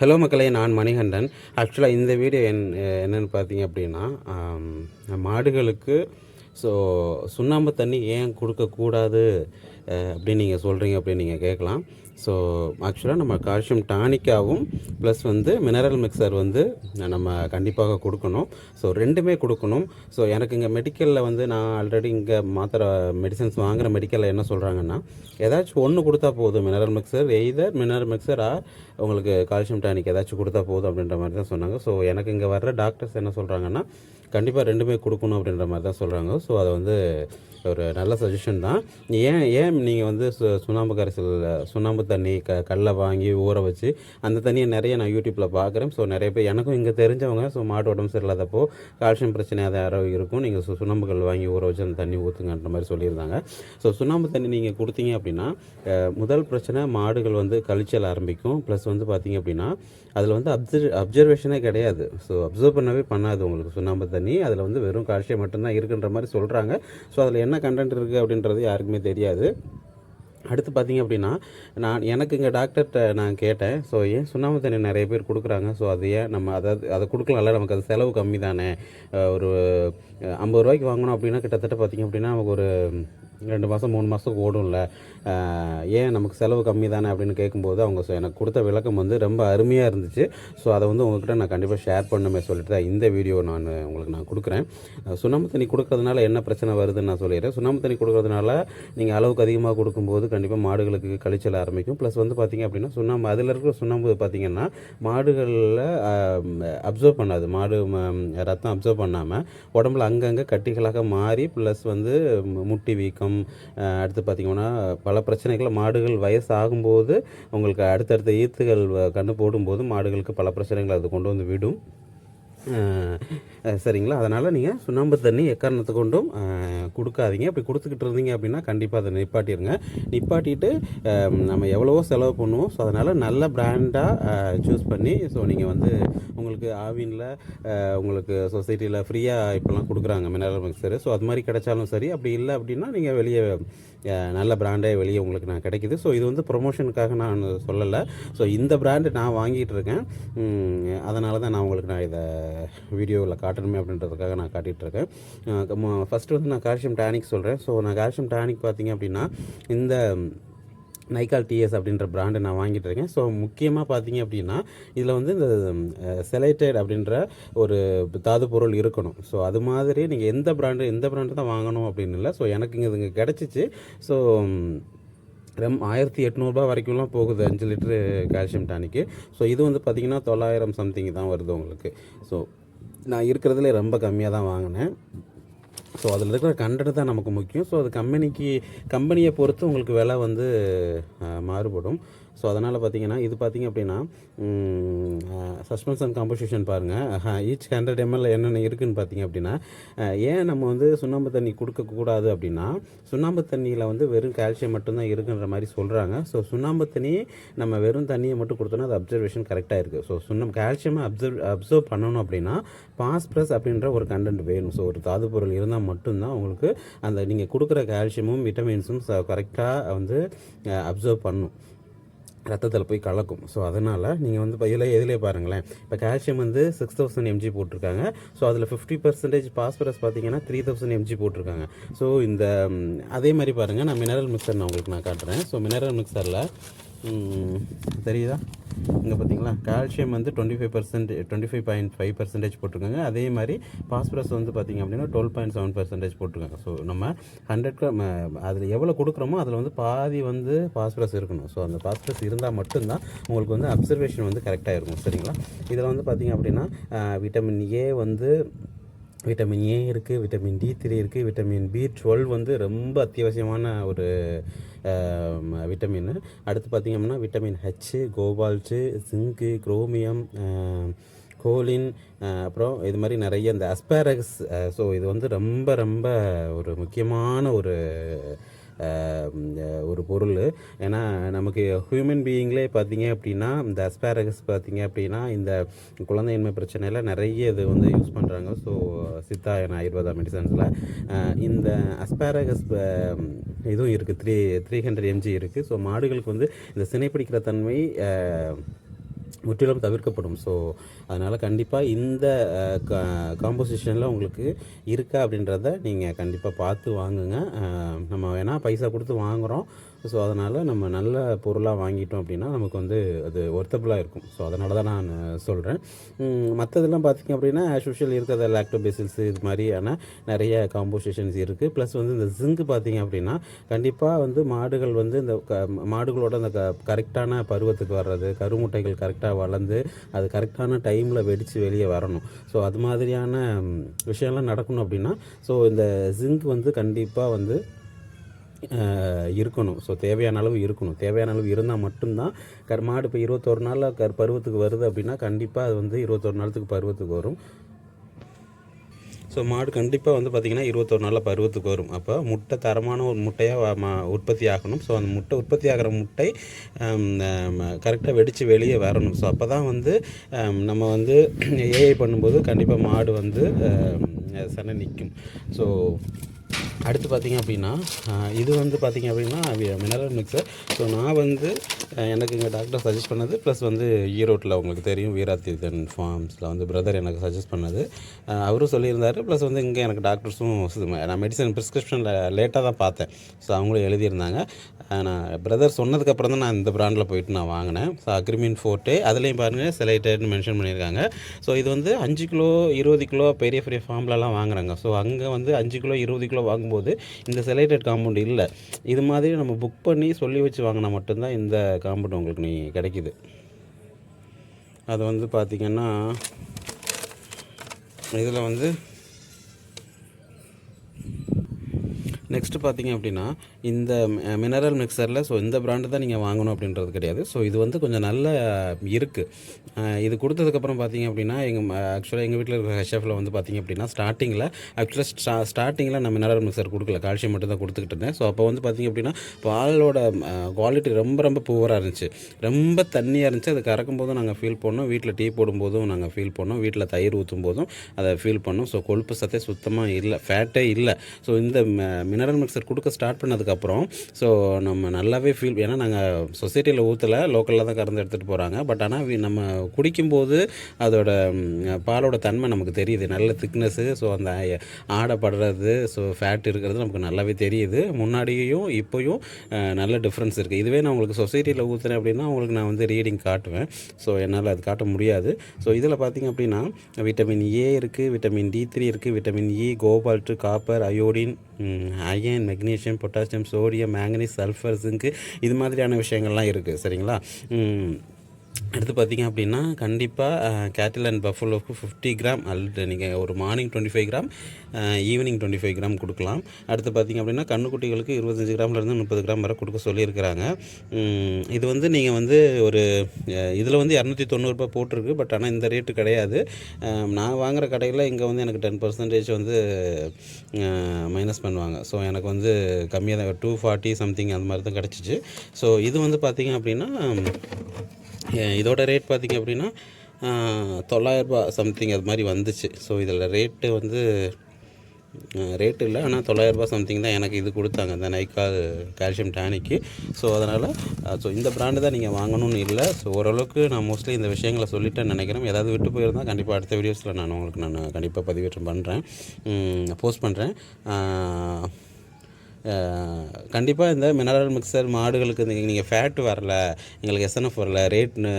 Hello மக்களே நான் மணிகண்டன். ஆக்சுவலாக இந்த வீடியோ என் என்னென்னு பார்த்தீங்க அப்படின்னா மாடுகளுக்கு ஸோ சுண்ணாம்பு தண்ணி ஏன் கொடுக்கக்கூடாது அப்படின்னு நீங்கள் சொல்கிறீங்க அப்படின்னு நீங்கள் கேட்கலாம். ஸோ ஆக்சுவலாக நம்ம கால்சியம் டானிக்காகவும் ப்ளஸ் வந்து மினரல் மிக்சர் வந்து நம்ம கண்டிப்பாக கொடுக்கணும். ஸோ ரெண்டுமே கொடுக்கணும். ஸோ எனக்கு இங்கே மெடிக்கலில் வந்து நான் ஆல்ரெடி இங்கே மாத்திரை மெடிசன்ஸ் வாங்குகிற மெடிக்கலில் என்ன சொல்கிறாங்கன்னா ஏதாச்சும் ஒன்று கொடுத்தா போதும் மினரல் மிக்சர் எய்தர் மினரல் மிக்சரா உங்களுக்கு கால்சியம் டானிக் ஏதாச்சும் கொடுத்தா போதும் அப்படின்ற மாதிரி தான் சொன்னாங்க. ஸோ எனக்கு இங்கே வர்ற டாக்டர்ஸ் என்ன சொல்கிறாங்கன்னா கண்டிப்பாக ரெண்டுமே கொடுக்கணும் அப்படின்ற மாதிரி தான் சொல்கிறாங்க ஸோ அதை வந்து ஒரு நல்ல சஜஷன் தான். ஏன் ஏன் நீங்கள் வந்து சு சுண்ணாம்பு கரைசல் சுண்ணாம்பு தண்ணி க கல்லை வாங்கி ஊற வச்சு அந்த தண்ணியை நிறைய நான் யூடியூப்பில் பார்க்குறேன் ஸோ நிறைய பேர் எனக்கும் இங்கே தெரிஞ்சவங்க ஸோ மாட்டு உடம்பு சரியில்லாதப்போ கால்சியம் பிரச்சனை அதை யாரோ இருக்கும். நீங்கள் சு சுண்ணாம்பு கல் வாங்கி ஊற வச்சு அந்த தண்ணி ஊற்றுங்கன்ற மாதிரி சொல்லியிருந்தாங்க. ஸோ சுண்ணாம்பு தண்ணி நீங்கள் கொடுத்தீங்க அப்படின்னா முதல் பிரச்சனை மாடுகள் வந்து கழிச்சல் ஆரம்பிக்கும். ப்ளஸ் வந்து பார்த்தீங்க அப்படின்னா அதில் வந்து அப்சர் அப்சர்வேஷனே கிடையாது. ஸோ அப்சர்வ் பண்ணவே பண்ணாது உங்களுக்கு சுண்ணாம்பு தண்ணி. அதில் வந்து வெறும் கால்சியம் மட்டும்தான் இருக்குன்ற மாதிரி சொல்கிறாங்க ஸோ அதில் என்ன கண்டென்ட் இருக்குது அப்படின்றது யாருக்குமே தெரியாது. அடுத்து பார்த்தீங்க அப்படின்னா நான் எனக்கு இங்கே டாக்டர்கிட்ட நான் கேட்டேன். ஸோ ஏன் சுண்ணாம்பு தண்ணி நிறைய பேர் கொடுக்குறாங்க? ஸோ அது ஏன் நம்ம அதாவது அதை கொடுக்கலாம்ல நமக்கு அது செலவு கம்மி தானே ஒரு ஐம்பது ரூபாய்க்கு வாங்கணும் அப்படின்னா கிட்டத்தட்ட பார்த்தீங்க அப்படின்னா நமக்கு ஒரு ரெண்டு மாதம் மூணு மாதத்துக்கு ஓடும்ல. ஏன் நமக்கு செலவு கம்மி தானே அப்படின்னு கேட்கும்போது அவங்க எனக்கு கொடுத்த விளக்கம் வந்து ரொம்ப அருமையாக இருந்துச்சு. ஸோ அதை வந்து உங்ககிட்ட நான் கண்டிப்பாக ஷேர் பண்ணுமே சொல்லிட்டு தான் இந்த வீடியோ நான் உங்களுக்கு நான் கொடுக்குறேன். சுண்ணாம்பு தண்ணி கொடுக்கறதுனால என்ன பிரச்சனை வருதுன்னு நான் சொல்லிடுறேன். சுண்ணாம்பு தண்ணி கொடுக்கறதுனால நீங்கள் அளவுக்கு அதிகமாக கொடுக்கும்போது கண்டிப்பாக மாடுகளுக்கு கழிச்சல் ஆரம்பிக்கும். ப்ளஸ் வந்து பார்த்திங்க அப்படின்னா சுண்ணாம்பு அதில் இருக்கிற சுண்ணாம்பு பார்த்தீங்கன்னா மாடுகளில் அப்சர்வ் பண்ணாது. மாடு ரத்தம் அப்சர்வ் பண்ணாமல் உடம்புல அங்கங்கே கட்டிகளாக மாறி ப்ளஸ் வந்து முட்டி வீக்கம் அஹ் அடுத்து பார்த்திங்கன்னா பல பிரச்சனைகள் மாடுகள் வயசு ஆகும்போது உங்களுக்கு அடுத்தடுத்த ஈத்துகள் கண்ணு போடும்போது மாடுகளுக்கு பல பிரச்சனைகள் அது கொண்டு வந்து விடும். சரிங்களா? அதனால் நீங்கள் சுண்ணாம்பு தண்ணி எக்காரணத்தை கொண்டும் கொடுக்காதீங்க. அப்படி கொடுத்துக்கிட்டு இருந்தீங்க அப்படின்னா கண்டிப்பாக அதை நிப்பாட்டிடுங்க நிப்பாட்டிட்டு நம்ம எவ்வளவோ செலவு பண்ணுவோம். ஸோ அதனால் நல்ல பிராண்டாக சூஸ் பண்ணி ஸோ நீங்கள் வந்து உங்களுக்கு ஆவினில் உங்களுக்கு சொசைட்டியில் ஃப்ரீயாக இப்போலாம் கொடுக்குறாங்க மினரல் மிக்சரு ஸோ அது மாதிரி கிடைச்சாலும் சரி. அப்படி இல்லை அப்படின்னா நீங்கள் வெளியே நல்ல பிராண்டே வெளியே உங்களுக்கு நான் கிடைக்குது. ஸோ இது வந்து ப்ரொமோஷனுக்காக நான் சொல்லலை. ஸோ இந்த பிராண்டு நான் வாங்கிட்டு இருக்கேன். அதனால தான் நான் உங்களுக்கு நான் இதை வீடியோவில் காட்டணுமே அப்படின்றதுக்காக நான் காட்டிகிட்டு இருக்கேன். ஃபஸ்ட்டு வந்து நான் கால்சியம் டானிக் சொல்கிறேன் ஸோ நான் கால்சியம் டானிக் பார்த்தீங்க அப்படின்னா இந்த நைக்கால் டிஎஸ் அப்படின்ற பிராண்டை நான் வாங்கிட்டு இருக்கேன். ஸோ முக்கியமாக பார்த்தீங்க அப்படின்னா இதில் வந்து இந்த செலைட்டட் அப்படின்ற ஒரு தாது பொருள் இருக்கணும். ஸோ அது மாதிரி நீங்கள் எந்த பிராண்டு எந்த பிராண்டு தான் வாங்கணும் அப்படின்னு இல்லை. ஸோ எனக்கு இங்கே இங்கே கிடச்சிச்சு. ஸோ ரெம் ஆயிரத்தி எட்நூறுபா வரைக்கும்லாம் போகுது. அஞ்சு லிட்டரு கால்சியம் டானிக்கு. ஸோ இது வந்து பார்த்திங்கன்னா தொள்ளாயிரம் சம்திங் தான் வருது உங்களுக்கு. ஸோ நான் இருக்கிறதுல ரொம்ப கம்மியாக தான் வாங்கினேன். ஸோ அதில் இருக்கிற கண்டென்ட் தான் நமக்கு முக்கியம். ஸோ அது கம்பெனிக்கு கம்பெனியை பொறுத்து உங்களுக்கு விலை வந்து மாறுபடும். ஸோ அதனால் பார்த்தீங்கன்னா இது பார்த்தீங்க அப்படின்னா சஸ்பென்ஷன் காம்போசிஷன் பாருங்கள் ஈச் ஹண்ட்ரட் எம்எல் என்னென்ன இருக்குதுன்னு பார்த்தீங்க அப்படின்னா ஏன் நம்ம வந்து சுண்ணாம்பு தண்ணி கொடுக்கக்கூடாது அப்படின்னா சுண்ணாம்பு தண்ணியில் வந்து வெறும் கால்சியம் மட்டும்தான் இருக்குன்ற மாதிரி சொல்கிறாங்க ஸோ சுண்ணாம்பு தண்ணி நம்ம வெறும் தண்ணியை மட்டும் கொடுத்தோன்னா அது அப்சர்வேஷன் கரெக்டாக இருக்குது ஸோ சுண்ணம் கால்சியமாக அப்சர்வ் அப்சர்வ் பண்ணணும் அப்படின்னா பாஸ்பரஸ் அப்படின்ற ஒரு கண்டென்ட் வேணும். ஸோ ஒரு தாது பொருள் இருந்தால் மட்டும்தான் உங்களுக்கு அந்த நீங்கள் கொடுக்குற கால்சியமும் விட்டமின்ஸும் கரெக்டாக வந்து அப்சர்வ் பண்ணும். ரத்தத்தில் போய் கலக்கும். ஸோ அதனால் நீங்கள் வந்து இப்போ இதில் எதிலே பாருங்களேன். இப்போ கால்சியம் வந்து சிக்ஸ் தௌசண்ட் எம்ஜி போட்டிருக்காங்க. ஸோ அதில் ஃபிஃப்டி பர்சன்டேஜ் பாஸ்பரஸ் பார்த்தீங்கன்னா த்ரீ தௌசண்ட் எம்ஜி போட்டிருக்காங்க. ஸோ இந்த அதே மாதிரி பாருங்கள் நான் மினரல் மிக்சர் நான் உங்களுக்கு நான் காட்டுறேன். ஸோ மினரல் மிக்சரில் தெரியுதா? இங்கே பார்த்தீங்களா கால்சியம் வந்து twenty five percent twenty five point five percentage போட்டிருக்காங்க. அதே மாதிரி பாஸ்பரஸ் வந்து பார்த்திங்க அப்படின்னா டுவெல் பாயிண்ட் செவன் பர்சன்டேஜ் போட்டிருக்காங்க. ஸோ நம்ம ஹண்ட்ரட் கிராம் அதில் எவ்வளோ கொடுக்குறோமோ அதில் வந்து பாதி வந்து பாஸ்பரஸ் இருக்கணும். ஸோ அந்த பாஸ்பரஸ் இருந்தால் மட்டும்தான் உங்களுக்கு வந்து அப்சர்வேஷன் வந்து கரெக்டாக இருக்கும். சரிங்களா? இதில் வந்து பார்த்தீங்க அப்படின்னா விட்டமின் ஏ வந்து விட்டமின் ஏ இருக்குது விட்டமின் டி த்ரீ இருக்குது விட்டமின் பி டுவெல் வந்து ரொம்ப அத்தியாவசியமான ஒரு விட்டமின் அடுத்து பார்த்திங்க அப்படின்னா vitamin H cobalt zinc chromium choline அப்புறம் இது மாதிரி நிறைய இந்த அஸ்பாரகஸ் ஸோ இது வந்து ரொம்ப ரொம்ப ஒரு முக்கியமான ஒரு ஒரு பொருள். ஏன்னா நமக்கு ஹியூமன் பீயிங்லே பார்த்தீங்க அப்படின்னா இந்த அஸ்பாரகஸ் பார்த்தீங்க அப்படின்னா இந்த குழந்தையின்மை பிரச்சனையில் நிறைய இது வந்து யூஸ் பண்ணுறாங்க ஸோ சித்தா and ஆயுர்வேதா மெடிசன்ஸில் இந்த அஸ்பாரகஸ் இதுவும் இருக்குது த்ரீ த்ரீ ஹண்ட்ரட் எம்ஜி இருக்குது ஸோ மாடுகளுக்கு வந்து இந்த சினை பிடிக்கிற தன்மை முற்றிலும் தவிர்க்கப்படும். ஸோ அதனால் கண்டிப்பாக இந்த காம்போசிஷனில் உங்களுக்கு இருக்கா அப்படின்றத நீங்கள் கண்டிப்பாக பார்த்து வாங்குங்க. நம்ம வேணால் பைசா கொடுத்து வாங்குகிறோம் ஸோ அதனால் நம்ம நல்ல பொருளாக வாங்கிட்டோம் அப்படின்னா நமக்கு வந்து அது ஒர்த்தபுளாக இருக்கும். ஸோ அதனால தான் நான் சொல்கிறேன் மற்றதெல்லாம் பார்த்திங்க அப்படின்னா ஆஸ் யூஷுவல் இருக்கிற லாக்டோபேசில்ஸ் இது மாதிரியான நிறைய காம்போசிஷன்ஸ் இருக்குது ப்ளஸ் வந்து இந்த ஜிங்க் பார்த்தீங்க அப்படின்னா கண்டிப்பாக வந்து மாடுகள் வந்து இந்த க மாடுகளோட அந்த க கரெக்டான பருவத்துக்கு வர்றது கருமுட்டைகள் கரெக்டாக வளர்ந்து அது கரெக்டான டைமில் வெடித்து வெளியே வரணும். ஸோ அது மாதிரியான விஷயம்லாம் நடக்கணும் அப்படின்னா ஸோ இந்த ஜிங்க் வந்து கண்டிப்பாக வந்து இருக்கணும். ஸோ தேவையான அளவு இருக்கணும். தேவையான அளவு இருந்தால் மட்டும்தான் கர் மாடு இப்போ இருபத்தொரு நாளில் கர் பருவத்துக்கு வருது அப்படின்னா கண்டிப்பாக அது வந்து இருபத்தொரு நாளத்துக்கு பருவத்துக்கு வரும். ஸோ மாடு கண்டிப்பாக வந்து பார்த்திங்கன்னா இருபத்தொரு நாளில் பருவத்துக்கு வரும். அப்போ முட்டை தரமான ஒரு முட்டையாக உற்பத்தி ஆகணும். ஸோ அந்த முட்டை உற்பத்தி ஆகிற முட்டை கரெக்டாக வெடித்து வெளியே வரணும். ஸோ அப்போ தான் வந்து நம்ம வந்து ஏஐ பண்ணும்போது கண்டிப்பாக மாடு வந்து சென்னை நிற்கும் ஸோ அடுத்து பார்த்தீங்க அப்படின்னா இது வந்து பார்த்தீங்க அப்படின்னா மினரல் மிக்சர் ஸோ நான் வந்து எனக்கு இங்கே டாக்டர் சஜஸ்ட் பண்ணது ப்ளஸ் வந்து ஈரோட்டில் உங்களுக்கு தெரியும் வீராதீதன் ஃபார்ம்ஸில் வந்து பிரதர் எனக்கு சஜஸ்ட் பண்ணது. அவரும் சொல்லியிருந்தார் ப்ளஸ் வந்து இங்கே எனக்கு டாக்டர்ஸும் நான் மெடிசன் ப்ரிஸ்கிரிப்ஷனில் லேட்டாக தான் பார்த்தேன். ஸோ அவங்களும் எழுதியிருந்தாங்க. நான் பிரதர் சொன்னதுக்கப்புறம் தான் நான் இந்த ப்ராண்டில் போயிட்டு நான் வாங்கினேன். ஸோ அக்ரிமின் ஃபோர்ட்டே அதுலேயும் பாருங்கள் செலைட்டர்னு மென்ஷன் பண்ணியிருக்காங்க. ஸோ இது வந்து அஞ்சு கிலோ இருபது கிலோ பெரிய பெரிய ஃபார்ம்லலாம் வாங்குறாங்க. ஸோ அங்கே வந்து அஞ்சு கிலோ இருபது கிலோ வாங்கும்போது இந்த செலைட்டட் காம்பவுண்ட் இல்லை. இது மாதிரி நம்ம புக் பண்ணி சொல்லி வச்சு வாங்கினா மட்டும்தான் இந்த காம்பவுண்ட் உங்களுக்கு நீ கிடைக்குது. அது வந்து பார்த்திங்கன்னா இதில் வந்து நெக்ஸ்ட்டு பார்த்தீங்க அப்படின்னா இந்த மினரல் மிக்சரில் ஸோ இந்த பிராண்டு தான் நீங்கள் வாங்கணும் அப்படின்றது கிடையாது. ஸோ இது வந்து கொஞ்சம் நல்ல இருக்குது இது கொடுத்ததுக்கப்புறம் பார்த்தீங்க அப்படின்னா எங்கள் ஆக்சுவலாக எங்கள் வீட்டில் இருக்கிற ஹெச்எஃப்ல வந்து பார்த்தீங்க அப்படின்னா ஸ்டார்டிங்கில் ஆக்சுவலாக ஸ்டா ஸ்டார்டிங்கில் நான் மினரல் மிக்சர் கொடுக்கல. கால்சியம் மட்டும் தான் கொடுத்துக்கிட்டு இருந்தேன். ஸோ அப்போ வந்து பார்த்தீங்க அப்படின்னா பாலோட குவாலிட்டி ரொம்ப ரொம்ப புவராக இருந்துச்சு. ரொம்ப தண்ணியாக இருந்துச்சு. அது கறக்கும் போதும் நாங்கள் ஃபீல் பண்ணோம். வீட்டில் டீ போடும்போதும் நாங்கள் ஃபீல் பண்ணோம். வீட்டில் தயிர் ஊற்றும் போதும் அதை ஃபீல் பண்ணோம். ஸோ கொழுப்பு சத்தே சுத்தமாக இல்லை ஃபேட்டே இல்லை. ஸோ இந்த மினரல் மிக்சர் கொடுக்க ஸ்டார்ட் பண்ணதுக்கப்புறம் ஸோ நம்ம நல்லாவே ஃபீல் ஏன்னா நாங்கள் சொசைட்டியில் ஊற்றலை லோக்கலில் தான் கறந்து எடுத்துகிட்டு போகிறாங்க பட் ஆனால் நம்ம குடிக்கும்போது அதோட பாலோட தன்மை நமக்கு தெரியுது. நல்ல திக்னஸ்ஸு ஸோ அந்த ஆடை படுறது ஸோ ஃபேட் இருக்கிறது நமக்கு நல்லாவே தெரியுது. முன்னாடியும் இப்போயும் நல்ல டிஃப்ரென்ஸ் இருக்குது இதுவே நான் உங்களுக்கு சொசைட்டியில் ஊற்றுனேன் அப்படின்னா உங்களுக்கு நான் வந்து ரீடிங் காட்டுவேன். ஸோ என்னால் அது காட்ட முடியாது. ஸோ இதில் பார்த்தீங்க அப்படின்னா விட்டமின் ஏ இருக்குது விட்டமின் டி த்ரீ இருக்குது vitamin E cobalt copper iodine iron magnesium potassium sodium manganese sulphur இது மாதிரியான விஷயங்கள்லாம் இருக்குது சரிங்களா? அடுத்து பார்த்தீங்க அப்படின்னா கண்டிப்பாக கேட்டில் அண்ட் பஃபலோக்கு ஃபிஃப்டி கிராம் அல்லது நீங்கள் ஒரு morning twenty five gram evening twenty five gram கொடுக்கலாம். அடுத்து பார்த்தீங்க அப்படின்னா கண்ணுக்குட்டிகளுக்கு இருபத்தஞ்சி கிராம்லேருந்து முப்பது கிராம் வரை கொடுக்க சொல்லியிருக்கிறாங்க. இது வந்து நீங்கள் வந்து ஒரு இதில் வந்து இரநூத்தி தொண்ணூறுரூபா போட்டிருக்கு. பட் ஆனால் இந்த ரேட்டு கிடையாது. நான் வாங்குகிற கடையில் இங்கே வந்து எனக்கு டென் பர்சன்டேஜ் வந்து மைனஸ் பண்ணுவாங்க. ஸோ எனக்கு வந்து கம்மியாக தான் டூ ஃபார்ட்டி சம்திங் அந்த மாதிரி தான் கிடச்சிச்சு. ஸோ இது வந்து பார்த்தீங்க அப்படின்னா இதோட ரேட் பார்த்திங்க அப்படின்னா தொள்ளாயிரரூபா சம்திங் அது மாதிரி வந்துச்சு. ஸோ இதில் ரேட்டு வந்து ரேட்டு இல்லை. ஆனால் தொள்ளாயிரரூபா சம்திங் தான் எனக்கு இது கொடுத்தாங்க இந்த நைக்கா கால்சியம் டானிக்கு ஸோ அதனால் ஸோ இந்த ப்ராண்டு தான் நீங்கள் வாங்கணும்னு இல்லை. ஸோ ஓரளவுக்கு நான் மோஸ்ட்லி இந்த விஷயங்களை சொல்லிட்டேன்னு நினைக்கிறேன். ஏதாவது விட்டு போயிருந்தால் கண்டிப்பாக அடுத்த வீடியோஸில் நான் உங்களுக்கு நான் கண்டிப்பாக பதிவேற்றம் பண்ணுறேன் போஸ்ட் பண்ணுறேன் கண்டிப்பாக இந்த மினரல் மிக்சர் மாடுகளுக்கு நீங்கள் ஃபேட் வரல எங்களுக்கு எஸ்என்எஃப் வரல ரேட்னு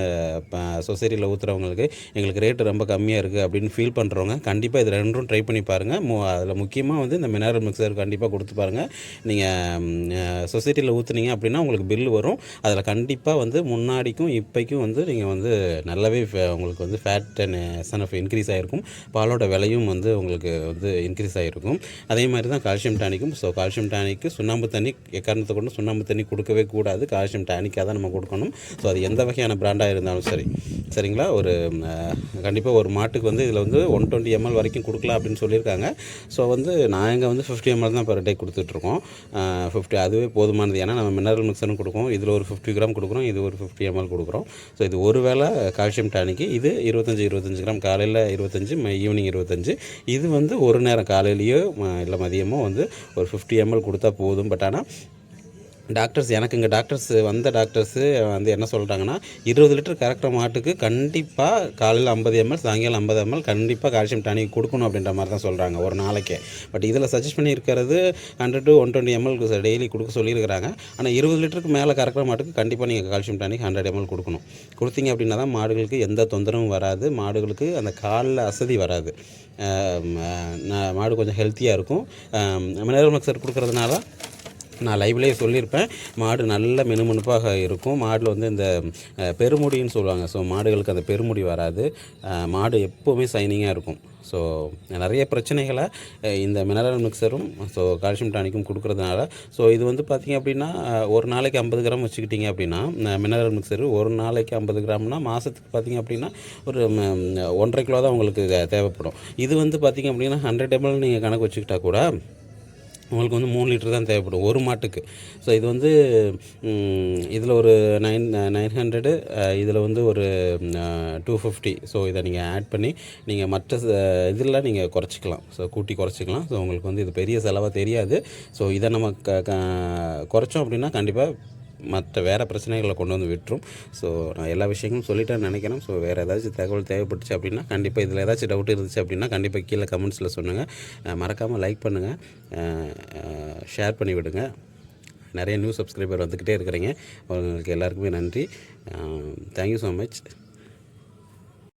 சொசைட்டியில் ஊற்றுறவங்களுக்கு எங்களுக்கு ரேட்டு ரொம்ப கம்மியாக இருக்குது அப்படின்னு ஃபீல் பண்ணுறவங்க கண்டிப்பாக இது ரெண்டும் ட்ரை பண்ணி பாருங்கள் மு அதில் முக்கியமாக வந்து இந்த மினரல் மிக்சர் கண்டிப்பாக கொடுத்து பாருங்கள் நீங்கள் சொசைட்டியில் ஊற்றுனீங்க அப்படின்னா உங்களுக்கு பில் வரும். அதில் கண்டிப்பாக வந்து முன்னாடிக்கும் இப்போக்கும் வந்து நீங்கள் வந்து நல்லாவே உங்களுக்கு வந்து ஃபேட் அண்ட் எஸ்என்எஃப் இன்க்ரீஸ் ஆகிருக்கும் பாலோட விலையும் வந்து உங்களுக்கு வந்து இன்க்ரீஸ் ஆகிருக்கும் அதே மாதிரி தான் கால்சியம் டானிக்கும் ஸோ கால்சியம் டானிக்கு சுண்ணாம்பு தண்ணி எக்காரணத்தை கொண்டு சுண்ணாம்பு தண்ணி கொடுக்கவே கூடாது. கால்சியம் டானிக்காக தான் நம்ம கொடுக்கணும். ஸோ அது எந்த வகையான பிராண்டாக இருந்தாலும் சரி. சரிங்களா? ஒரு கண்டிப்பாக ஒரு மாட்டுக்கு வந்து இதில் வந்து ஒன் டுவெண்ட்டி எம்எல் வரைக்கும் கொடுக்கலாம் அப்படின்னு சொல்லியிருக்காங்க. ஸோ வந்து நான் இங்கே வந்து ஃபிஃப்டி எம்எல் தான் பர் டே கொடுத்துட்ருக்கோம். ஃபிஃப்டி அதுவே போதுமானது. ஏன்னா நம்ம மினரல் மிக்சரும் கொடுக்கும். இதில் ஒரு ஃபிஃப்டி கிராம் கொடுக்குறோம். இது ஒரு ஃபிஃப்டி எம்எல் கொடுக்குறோம். ஸோ இது ஒரு வேளை கால்சியம் டானிக்கு. இது இருபத்தஞ்சி இருபத்தஞ்சி கிராம் காலையில் இருபத்தஞ்சி ஈவினிங் இருபத்தஞ்சி. இது வந்து ஒரு நேரம் காலையிலேயோ இல்லை மதியமோ வந்து ஒரு ஃபிஃப்டி எம்எல் கொடுத்து போதும். பட் ஆனால் டாக்டர்ஸ் எனக்கு இங்கே டாக்டர்ஸ் வந்த டாக்டர்ஸு வந்து என்ன சொல்கிறாங்கன்னா இருபது லிட்டர் கறக்கிற மாட்டுக்கு கண்டிப்பாக காலையில் ஐம்பது எம்எல் சாயங்காலம் ஐம்பது எம்எல் கண்டிப்பாக கால்சியம் டானிக் கொடுக்கணும் அப்படின்ற மாதிரி தான் சொல்கிறாங்க ஒரு நாளைக்கு. பட் இதில் சஜஸ்ட் பண்ணியிருக்கிறது hundred to one twenty ML daily கொடுக்க சொல்லியிருக்கிறாங்க. ஆனால் இருபது லிட்டருக்கு மேலே கறக்கிற மாட்டுக்கு கண்டிப்பாக நீங்கள் கால்சியம் டானிக் ஹண்ட்ரட் எம்எல் கொடுக்கணும். கொடுத்தீங்க அப்படின்னா தான் மாடுகளுக்கு எந்த தொந்தரவும் வராது. மாடுகளுக்கு அந்த காலில் அசதி வராது. மாடு கொஞ்சம் ஹெல்த்தியாக இருக்கும். மினரல் மிக்சர் கொடுக்குறதுனால நான் லைவ்லேயே சொல்லியிருப்பேன். மாடு நல்ல மெனுமெனுப்பாக இருக்கும். மாடில் வந்து இந்த பெருமுடின்னு சொல்லுவாங்க. ஸோ மாடுகளுக்கு அந்த பெருமுடி வராது. மாடு எப்போவுமே சைனிங்காக இருக்கும். ஸோ நிறைய பிரச்சனைகளை இந்த மினரல் மிக்சரும் ஸோ கால்சியம் டானிக்கும் கொடுக்குறதுனால. ஸோ இது வந்து பார்த்திங்க அப்படின்னா ஒரு நாளைக்கு ஐம்பது கிராம் வச்சுக்கிட்டிங்க அப்படின்னா மினரல் மிக்சரு ஒரு நாளைக்கு ஐம்பது கிராம்னா மாதத்துக்கு பார்த்திங்க அப்படின்னா ஒரு ஒன்றரை கிலோ தான் உங்களுக்கு தேவைப்படும். இது வந்து பார்த்திங்க அப்படின்னா ஹண்ட்ரட் எம்எல் நீங்கள் கணக்கு வச்சுக்கிட்டா கூட உங்களுக்கு வந்து மூணு லிட்டர் தான் தேவைப்படும். ஒரு மாட்டுக்கு. ஸோ இது வந்து இதில் ஒரு நைன் நைன் ஹண்ட்ரடு இதில் வந்து ஒரு டூ ஃபிஃப்டி ஸோ இதை நீங்கள் ஆட் பண்ணி நீங்கள் மற்ற இதில் நீங்கள் குறைச்சிக்கலாம். ஸோ கூட்டி குறைச்சிக்கலாம். ஸோ உங்களுக்கு வந்து இது பெரிய செலவாக தெரியாது. ஸோ இதை நம்ம க க- குறைச்சோம் அப்படின்னா கண்டிப்பாக மற்ற வேறு பிரச்சனைகளை கொண்டு வந்து விட்டுரும். ஸோ நான் எல்லா விஷயங்களும் சொல்லிட்டேன்னு நினைக்கிறேன். ஸோ வேறு ஏதாச்சும் தகவல் தேவைப்பட்டுச்சு அப்படின்னா கண்டிப்பாக இதில் ஏதாச்சும் டவுட் இருந்துச்சு அப்படின்னா கண்டிப்பாக கீழே கமெண்ட்ஸில் சொல்லுங்கள் மறக்காமல் லைக் பண்ணுங்கள் ஷேர் பண்ணி விடுங்க. நிறைய நியூ சப்ஸ்கிரைபர் வந்துக்கிட்டே இருக்கிறீங்க. உங்களுக்கு எல்லாருக்குமே நன்றி. Thank you so much